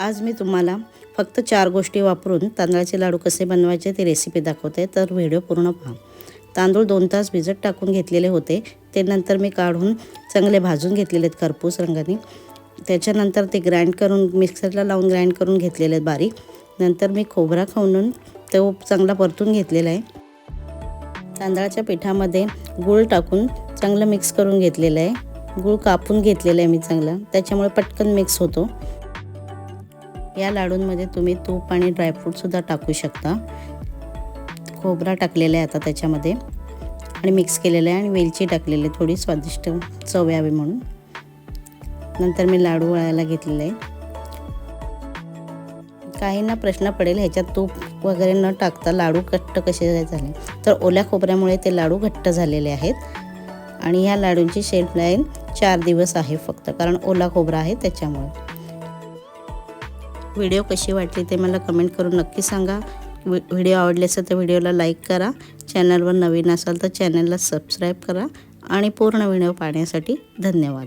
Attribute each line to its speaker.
Speaker 1: आज मी तुम्हाला फक्त चार गोष्टी वापरून तांदळाचे लाडू कसे बनवायचे ते रेसिपी दाखवते. तर व्हिडिओ पूर्ण पहा. तांदूळ दोन तास भिजत टाकून घेतलेले होते. ते नंतर मी काढून चांगले भाजून घेतलेले आहेत खरपूस रंगाने. त्याच्यानंतर ते ग्राइंड करून मिक्सरला लावून ग्राइंड करून घेतलेले आहेत बारीक. नंतर मी खोबरा खाऊन तो चांगला परतून घेतलेला आहे. तांदळाच्या पिठामध्ये गूळ टाकून चांगलं मिक्स करून घेतलेलं आहे. गूळ कापून घेतलेलं आहे मी चांगलं. त्याच्यामुळे पटकन मिक्स होतो. या लाडूंमध्ये तुम्ही तूप आणि ड्रायफ्रूटसुद्धा टाकू शकता. खोबरा टाकलेला आहे आता त्याच्यामध्ये. आणि मिक्स केलेलं आहे आणि वेलची टाकलेली आहे थोडी स्वादिष्ट चव यावी म्हणून. नंतर मी लाडू वळायला घेतलेले आहे. काहींना प्रश्न पडेल ह्याच्यात तूप वगैरे न टाकता लाडू घट्ट कसे झाले? तर ओल्या खोबऱ्यामुळे ते लाडू घट्ट झालेले आहेत. आणि ह्या लाडूंची शेल्फ लाईन चार दिवस आहे फक्त कारण ओला खोबरा आहे त्याच्यामुळे. व्हिडिओ कशी वाटली ते मला कमेंट करून नक्की सांगा. व्हिडिओ आवडले असेल तर व्हिडिओला लाईक करा. चॅनलवर नवीन असाल तर चॅनलला सबस्क्राईब करा. आणि पूर्ण व्हिडिओ पाहण्यासाठी धन्यवाद.